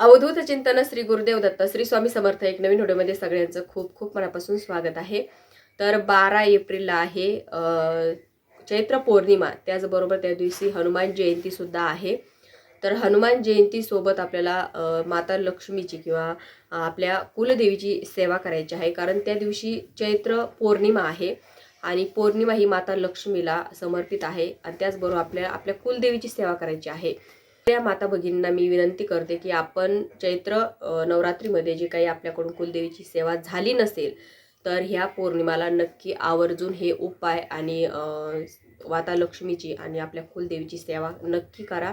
अवधूत चिंतन श्री गुरुदेव दत्त श्री स्वामी समर्थ एक नवीन व्हिडिओमध्ये सगळ्यांचं खूप खूप मनापासून स्वागत आहे. तर बारा एप्रिलला आहे चैत्र पौर्णिमा त्याचबरोबर त्या दिवशी हनुमान जयंती सुद्धा आहे. तर हनुमान जयंतीसोबत आपल्याला माता लक्ष्मीची किंवा आपल्या कुलदेवीची सेवा करायची आहे. कारण त्या दिवशी चैत्र पौर्णिमा आहे आणि पौर्णिमा ही माता लक्ष्मीला समर्पित आहे. आणि त्याचबरोबर आपल्या आपल्या कुलदेवीची सेवा करायची आहे. त्या माता भगिनींना मी विनंती करते की आपण चैत्र नवरात्रीमध्ये जे काही आपल्याकडून कुलदेवीची सेवा झाली नसेल तर ह्या पौर्णिमाला नक्की आवर्जून हे उपाय आणि अ, माता लक्ष्मीची आणि आपल्या कुलदेवीची सेवा नक्की करा.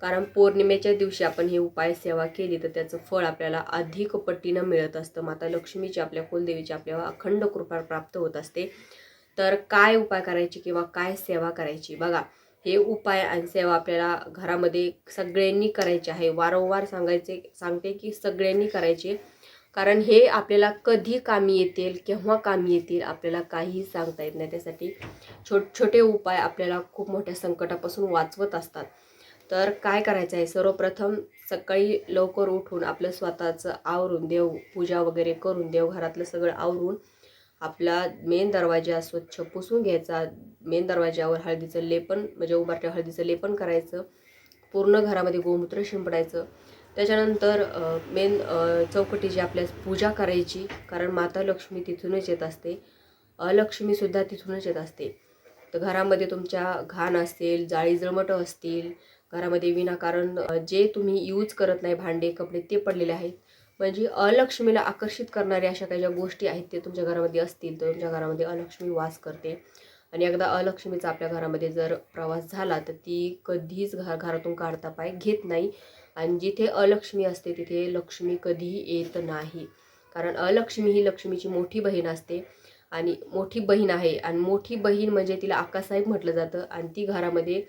कारण पौर्णिमेच्या दिवशी आपण हे उपाय सेवा केली तर त्याचं फळ आपल्याला अधिक पट्टीनं मिळत असतं. माता लक्ष्मीची आपल्या कुलदेवीची आपल्याला अखंड कृपा प्राप्त होत असते. तर काय उपाय करायची किंवा काय सेवा करायची? बघा हे उपाय आणि सेवा आपल्याला घरामध्ये सगळ्यांनी करायचे आहे. वारंवार सांगायचे सांगते की सगळ्यांनी करायचे. कारण हे आपल्याला कधी कामी येतील केव्हा कामी येतील आपल्याला काहीही सांगता येत नाही. त्यासाठी छोट छोटे उपाय आपल्याला खूप मोठ्या संकटापासून वाचवत असतात. तर काय करायचं आहे? सर्वप्रथम सकाळी लवकर उठून आपलं स्वतःचं आवरून देव पूजा वगैरे करून देवघरातलं सगळं आवरून आपला मेन दरवाजा स्वच्छ पुसून घ्यायचा. मेन दरवाजावर हळदीचं लेपन म्हणजे उभारट्या हळदीचं लेपन करायचं. पूर्ण घरामध्ये गोमूत्र शिंपडायचं. त्याच्यानंतर मेन चौकटीची आपल्या पूजा करायची कारण माता लक्ष्मी तिथूनच येत असते. अलक्ष्मीसुद्धा तिथूनच येत असते. तर घरामध्ये तुमच्या घाण असेल जाळी जळमटं असतील घरामध्ये विनाकारण जे तुम्ही यूज करत नाही भांडे कपडे ते पडलेले आहेत. म्हणजे अलक्ष्मीला आकर्षित करणाऱ्या अशा काही ज्या गोष्टी आहेत ते तुमच्या घरामध्ये असतील तर तुमच्या घरामध्ये अलक्ष्मी वास करते. आणि एकदा अलक्ष्मीचा आपल्या घरामध्ये जर प्रवास झाला तर ती कधीच घर घरातून काढता पाय घेत नाही. आणि जिथे अलक्ष्मी असते तिथे लक्ष्मी कधीही येत नाही. कारण अलक्ष्मी ही लक्ष्मीची मोठी बहीण असते. आणि मोठी बहीण आहे. आणि मोठी बहीण म्हणजे तिला आकासाहेब म्हटलं जातं. आणि ती घरामध्ये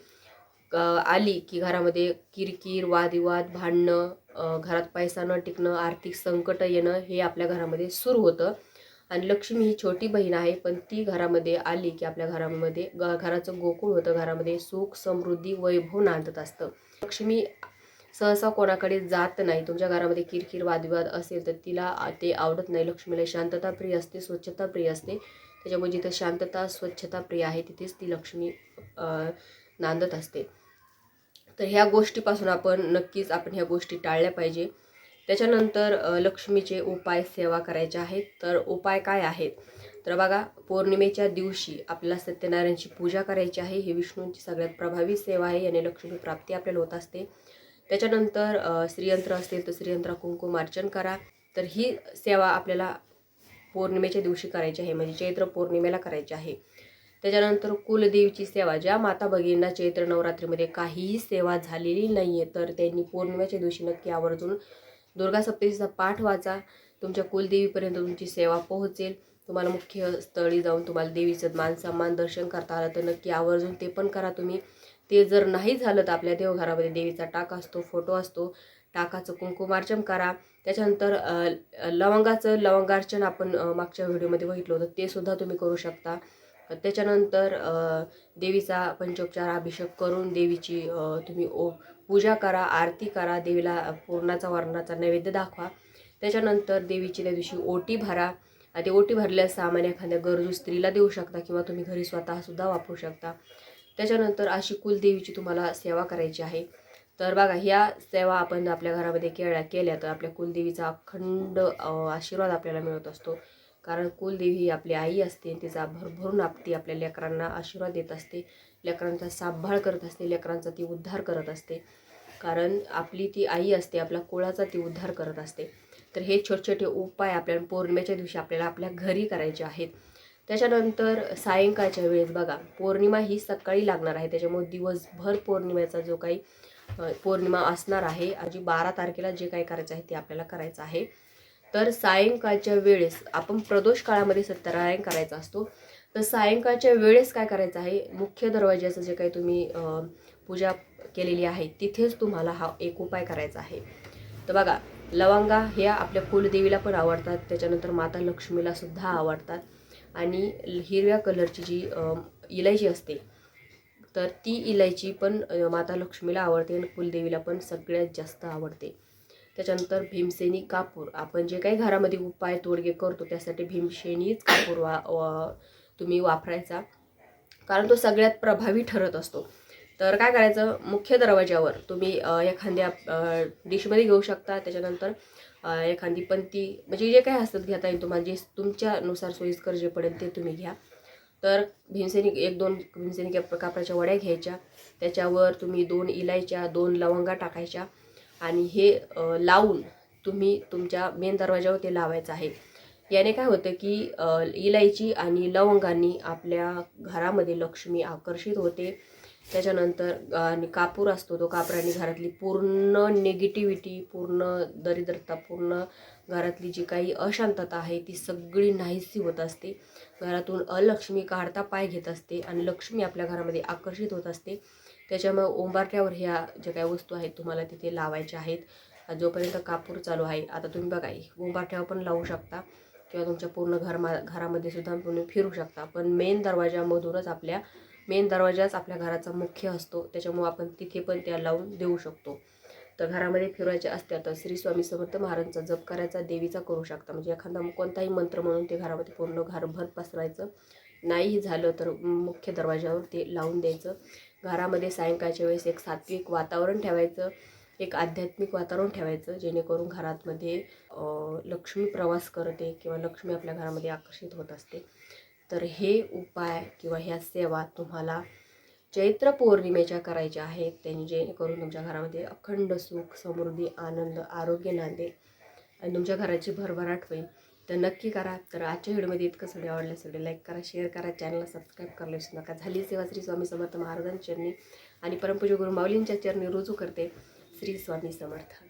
आली की घरामध्ये किरकिर वादविवाद भांडणं घरात पैसा न टिकणं आर्थिक संकट येणं हे आपल्या घरामध्ये सुरू होतं. आणि लक्ष्मी ही छोटी बहीण आहे पण ती घरामध्ये आली की आपल्या घरामध्ये ग घराचं गोकुळ होतं. घरामध्ये सुख समृद्धी वैभव नांदत असतं. लक्ष्मी सहसा कोणाकडे जात नाही. तुमच्या घरामध्ये किरकिर वादविवाद असेल तर तिला ते आवडत नाही. लक्ष्मीला शांतता प्रिय असते स्वच्छता प्रिय असते. त्याच्यामुळे जिथं शांतता स्वच्छता प्रिय आहे तिथेच ती लक्ष्मी नांदत असते. तर ह्या गोष्टीपासून आपण नक्कीच आपण ह्या गोष्टी टाळल्या पाहिजे. त्याच्यानंतर लक्ष्मीचे उपाय सेवा करायचे आहेत. तर उपाय काय आहेत? तर बघा पौर्णिमेच्या दिवशी आपल्याला सत्यनारायणची पूजा करायची आहे. ही विष्णूंची सगळ्यात प्रभावी सेवा आहे. याने लक्ष्मी प्राप्ती आपल्याला होत असते. त्याच्यानंतर श्रीयंत्र असतील तर श्रीयंत्र कुंकुमार्चन करा. तर ही सेवा आपल्याला पौर्णिमेच्या दिवशी करायची आहे. म्हणजे चैत्र पौर्णिमेला करायची आहे. त्याच्यानंतर कुलदेवीची सेवा ज्या माता भगिनींना चैत्र नवरात्रीमध्ये काहीही सेवा झालेली नाही आहे तर त्यांनी पौर्णिमेच्या दिवशी नक्की आवर्जून दुर्गा सप्तशीचा पाठ वाचा. तुमच्या कुलदेवीपर्यंत तुमची सेवा पोहोचेल. तुम्हाला मुख्य स्थळी जाऊन तुम्हाला देवीचं मान सन्मान दर्शन करता आलं तर नक्की आवर्जून ते पण करा तुम्ही. ते जर नाही झालं तर आपल्या देवघरामध्ये देवीचा टाक असतो फोटो असतो. टाकाचं कुंकुमार्चन करा. त्याच्यानंतर लवंगाचं लवंगार्चन आपण मागच्या व्हिडिओमध्ये बघितलं होतं. ते सुद्धा तुम्ही करू शकता. त्याच्यानंतर देवीचा पंचोपचार अभिषेक करून देवीची तुम्ही ओ पूजा करा आरती करा देवीला पूर्णाचा वर्णाचा नैवेद्य दाखवा. त्याच्यानंतर देवीची त्या दिवशी ओटी भरा. आणि ते ओटी भरल्यास सामान्य एखाद्या गरजू स्त्रीला देऊ शकता किंवा तुम्ही घरी स्वतःसुद्धा वापरू शकता. त्याच्यानंतर अशी कुलदेवीची तुम्हाला सेवा करायची आहे. तर बघा ह्या सेवा आपण आपल्या घरामध्ये केल्या केल्या तर आपल्या कुलदेवीचा अखंड आशीर्वाद आपल्याला मिळत असतो. कारण कुलदेवी ही आपली आई असते तिचा भरभरून आपती आपल्या लेकरांना आशीर्वाद देत असते लेकरांचा सांभाळ करत असते लेकरांचा ती उद्धार करत असते. कारण आपली ती आई असते आपल्या कुळाचा ती उद्धार करत असते. तर हे छोटे छोटे उपाय आपल्याला पौर्णिमेच्या दिवशी आपल्याला आपल्या घरी करायचे आहेत. त्याच्यानंतर सायंकाळच्या वेळेस बघा पौर्णिमा ही सकाळी लागणार आहे. त्याच्यामुळे दिवसभर पौर्णिमेचा जो काही पौर्णिमा असणार आहे आजी बारा तारखेला जे काही करायचं आहे ते आपल्याला करायचं आहे. तर सायंकाळच्या वेळेस आपण प्रदोष काळामध्ये सत्यनारायण करायचा असतो. तर सायंकाळच्या वेळेस काय करायचं आहे? मुख्य दरवाज्याचं जे काही तुम्ही पूजा केलेली आहे तिथेच तुम्हाला हा एक उपाय करायचा आहे. तर बघा लवंगा ह्या आपल्या कुलदेवीला पण आवडतात. त्याच्यानंतर माता लक्ष्मीला सुद्धा आवडतात. आणि हिरव्या कलरची जी इलायची असते तर ती इलायची पण माता लक्ष्मीला आवडते आणि कुलदेवीला पण सगळ्यात जास्त आवडते. त्याच्यानंतर भीमसेनी कापूर. आपण जे काही घरामध्ये उपाय तोडगे करतो त्यासाठी भीमसेनीच कापूर वा वा- तुम्ही वापरायचा. कारण तो सगळ्यात प्रभावी ठरत असतो. तर काय करायचं? मुख्य दरवाज्यावर तुम्ही एखाद्या डिशमध्ये घेऊ शकता. त्याच्यानंतर एखादी पंती म्हणजे जे काही हस्तत घेता येईल तुम्हाला जे तुमच्यानुसार सोयीस्कर जे पडेल ते तुम्ही घ्या. तर भीमसेनी एक दोन भीमसेनी कापराच्या कापडाच्या वड्या घ्यायच्या. त्याच्यावर तुम्ही दोन इलायच्या दोन लवंगा टाकायच्या. आणि हे लावून तुम्ही तुमच्या मेन दरवाजावर ते लावायचं आहे. याने काय होतं की इलायची आणि लवंगांनी आपल्या घरामध्ये लक्ष्मी आकर्षित होते. त्याच्यानंतर आणि कापूर असतो तो कापराने घरातली पूर्ण निगेटिव्हिटी पूर्ण दरिद्रता पूर्ण घरातली जी काही अशांतता आहे ती सगळी नाहीशी होत असते. घरातून अलक्ष्मी काढता पाय घेत असते आणि लक्ष्मी आपल्या घरामध्ये आकर्षित होत असते. त्याच्यामुळे ओंबारट्यावर ह्या ज्या काही वस्तू आहेत तुम्हाला तिथे लावायच्या आहेत. जोपर्यंत कापूर चालू आहे आता तुम्ही बघा ओंबारट्यावर पण लावू शकता किंवा तुमच्या पूर्ण घरमा घरामध्ये सुद्धा तुम्ही फिरू शकता. पण मेन दरवाजामधूनच आपल्या मेन दरवाजाच आपल्या घराचा मुख्य असतो. त्याच्यामुळे आपण तिथे पण त्या लावून देऊ शकतो. तर घरामध्ये फिरवायचे असत्या तर श्री स्वामी समर्थ महाराजांचा जप करायचा देवीचा करू शकता. म्हणजे एखादा कोणताही मंत्र म्हणून ते घरामध्ये पूर्ण घरभर पसरायचं. नाही झालं तर मुख्य दरवाजावर ते लावून द्यायचं. घरामध्ये सायंकाळच्या वेळेस एक सात्विक वातावरण ठेवायचं. एक आध्यात्मिक वातावरण ठेवायचं. जेणेकरून घरातमध्ये लक्ष्मी प्रवास करते किंवा लक्ष्मी आपल्या घरामध्ये आकर्षित होत असते. तर हे उपाय किंवा ह्या सेवा तुम्हाला चैत्र पौर्णिमेच्या करायच्या आहेत. त्यांनी जेणेकरून तुमच्या घरामध्ये अखंड सुख समृद्धी आनंद आरोग्य नांदेल आणि तुमच्या घराची भरभराट होईल. तर नक्की करा. तर आजच्या व्हिडिओमध्ये इतकं. सगळे आवडलं सगळे लाईक करा शेअर करा चॅनलला सबस्क्राईब करायला विसरू नका. झाली सेवा श्री स्वामी समर्थ महाराजांच्या चरणी आणि परमपूज्य गुरु माऊलींच्या चरणी रुजू करते. श्री स्वामी समर्थ.